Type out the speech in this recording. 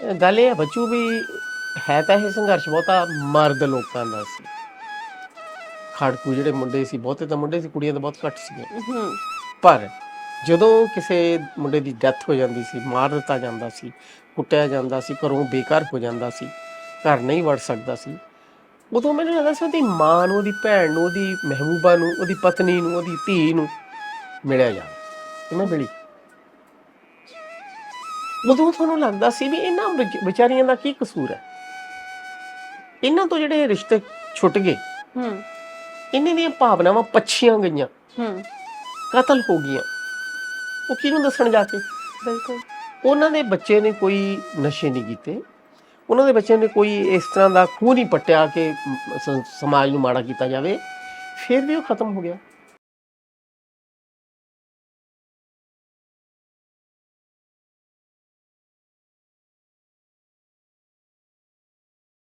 ਗੱਲ ਇਹ ਹੈ ਬੱਚੂ ਵੀ ਹੈ ਤਾਂ ਇਹ ਸੰਘਰਸ਼ ਬਹੁਤਾ ਮਰਦ ਲੋਕਾਂ ਦਾ ਸੀ। ਖੜਕੂ ਜਿਹੜੇ ਮੁੰਡੇ ਸੀ ਬਹੁਤੇ ਤਾਂ ਮੁੰਡੇ ਸੀ ਕੁੜੀਆਂ ਤਾਂ ਬਹੁਤ ਘੱਟ ਹੂੰ। ਪਰ ਜਦੋਂ ਕਿਸੇ ਮੁੰਡੇ ਦੀ ਡੈਥ ਹੋ ਜਾਂਦੀ ਸੀ ਮਾਰ ਦਿੱਤਾ ਜਾਂਦਾ ਸੀ ਕੁੱਟਿਆ ਜਾਂਦਾ ਸੀ ਘਰੋਂ ਬੇਘਰ ਹੋ ਜਾਂਦਾ ਸੀ ਘਰ ਨਹੀਂ ਵੜ ਸਕਦਾ ਸੀ ਉਦੋਂ ਮੈਨੂੰ ਲੱਗਦਾ ਸੀ ਉਹਦੀ ਮਾਂ ਨੂੰ ਉਹਦੀ ਭੈਣ ਨੂੰ ਉਹਦੀ ਮਹਿਬੂਬਾ ਨੂੰ ਉਹਦੀ ਪਤਨੀ ਨੂੰ ਉਹਦੀ ਧੀ ਨੂੰ ਮਿਲਿਆ ਜਾਵੇ। ਤੇ ਮੈਂ ਮਿਲੀ? ਉਦੋਂ ਤੁਹਾਨੂੰ ਲੱਗਦਾ ਸੀ ਵੀ ਇਹਨਾਂ ਵਿਚ- ਵਿਚਾਰੀਆਂ ਦਾ ਕੀ ਕਸੂਰ ਹੈ? ਇਹਨਾਂ ਤੋਂ ਜਿਹੜੇ ਰਿਸ਼ਤੇ ਛੁੱਟ ਗਏ ਹੂੰ। ਇਹਨਾਂ ਦੀਆਂ ਭਾਵਨਾਵਾਂ ਪੱਛੀਆਂ ਗਈਆਂ। ਹੂੰ। ਕਤਲ ਹੋ ਗਈਆਂ। ਉਹ ਕਿਹਨੂੰ ਦੱਸਣ ਜਾ ਕੇ? ਬਿਲਕੁਲ। ਉਹਨਾਂ ਦੇ ਬੱਚੇ ਨੇ ਕੋਈ ਨਸ਼ੇ ਨਹੀਂ ਕੀਤੇ। ਉਹਨਾਂ ਦੇ ਬੱਚੇ ਨੇ ਕੋਈ ਇਸ ਤਰ੍ਹਾਂ ਦਾ ਖੂਹ ਨਹੀਂ ਪੱਟਿਆ ਕਿ ਮ- ਸ- ਸਮਾਜ ਨੂੰ ਮਾੜਾ ਕੀਤਾ ਜਾਵੇ। ਫਿਰ ਵੀ ਉਹ ਖਤਮ ਹੋ ਗਿਆ।